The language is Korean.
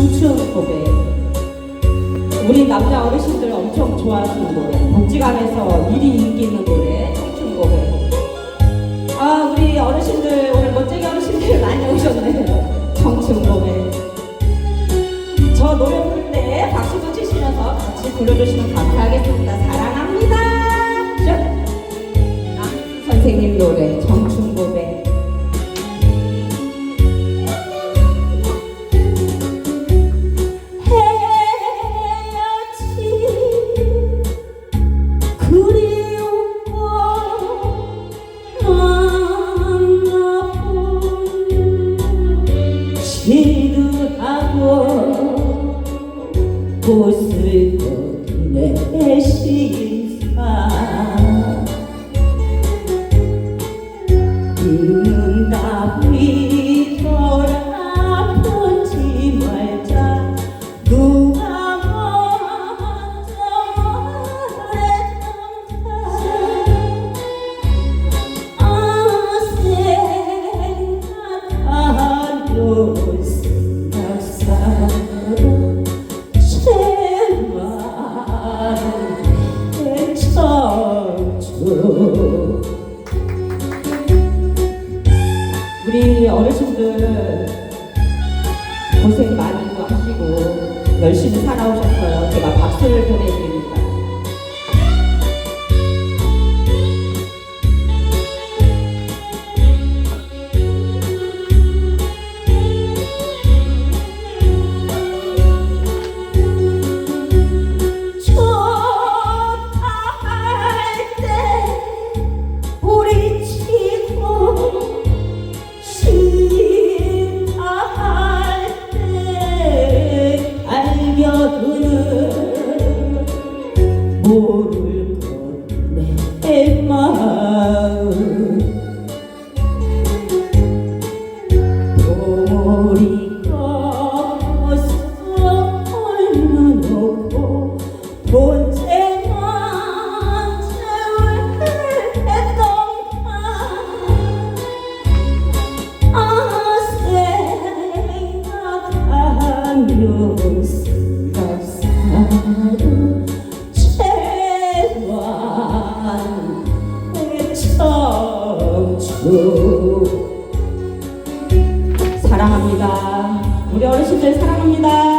청춘 고백. 우리 남자 어르신들 엄청 좋아하시는 노래. 복지관에서 미리 인기 있는 노래. 청춘 고백. 아, 우리 어르신들, 오늘 멋쟁이 어르신들 많이 오셨네요. 청춘 고백. 저 노래 부를 때 박수도 치시면서 같이 불러주시면 감사하겠습니다. 사랑합니다. 자, 선생님 노래 청 지루하고 꽃을 걷네 시사. 읽는다 우리 어르신들 고생 많이 하시고 열심히 살아오셨어요. 제가 박수를 보내드립니다. 모를 것내 마음. 보리 꺾어서 올려놓고 본체만 채울했던가 아 생각하며 생 사랑합니다. 우리 어르신들 사랑합니다.